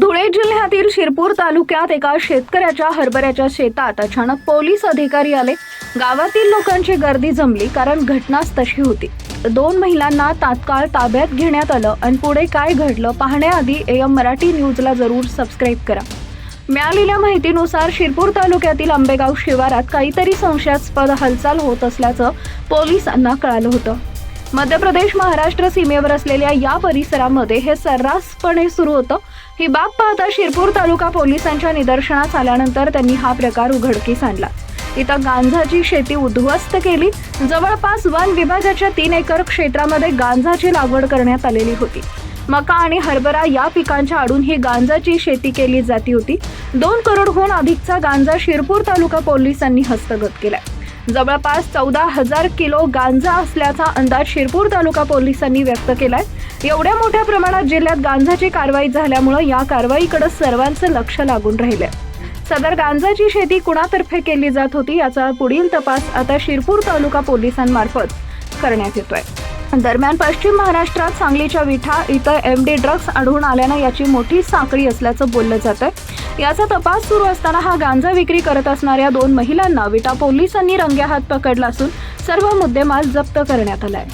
धुळे जिल्ह्यातील शिरपूर तालुक्यात एका शेतकऱ्याच्या हरभऱ्याच्या शेतात अचानक पोलीस अधिकारी आले. गावातील लोकांची गर्दी जमली कारण घटनाच तशी होती. दोन महिलांना तात्काळ ताब्यात घेण्यात आलं आणि पुढे काय घडलं पाहण्याआधी एम मराठी न्यूजला जरूर सबस्क्राईब करा. मिळालेल्या माहितीनुसार शिरपूर तालुक्यातील आंबेगाव शिवारात काहीतरी संशयास्पद हालचाल होत असल्याचं पोलिसांना कळालं होतं. मध्य प्रदेश महाराष्ट्र सीमेवर असलेल्या या परिसरामध्ये हे सर्रासपणे सुरू होतं. ही बाब पाहता शिरपूर तालुका पोलिसांच्या निदर्शनास आल्यानंतर त्यांनी हा प्रकार उघडकीस आणला. इथं गांजाची शेती उद्ध्वस्त केली. जवळपास वन विभागाच्या तीन एकर क्षेत्रामध्ये गांजाची लागवड करण्यात आलेली होती. मका आणि हरभरा या पिकांच्या आडून ही गांजाची शेती केली जाती होती. दोन करोडहून अधिकचा गांजा शिरपूर तालुका पोलिसांनी हस्तगत केलाय. जवळपास चौदा हजार किलो गांजा असल्याचा अंदाज शिरपूर तालुका पोलिसांनी व्यक्त केलाय. एवढ्या मोठ्या प्रमाणात जिल्ह्यात गांजाची कारवाई झाल्यामुळं या कारवाईकडे सर्वांचं लक्ष लागून राहिलंय. सदर गांजाची शेती कुणातर्फे केली जात होती याचा पुढील तपास आता शिरपूर तालुका पोलिसांमार्फत करण्यात येतोय. दरम्यान पश्चिम महाराष्ट्रात सांगलीच्या विठा इथं एम डी ड्रग्ज आढळून आल्यानं याची मोठी साखळी असल्याचं बोललं जात आहे याचा तपास सुरू असताना हा गांजा विक्री करत असणाऱ्या दोन महिलांना विटा पोलिसांनी रंगेहात पकडला असून सर्व मुद्देमाल जप्त करण्यात आलाय.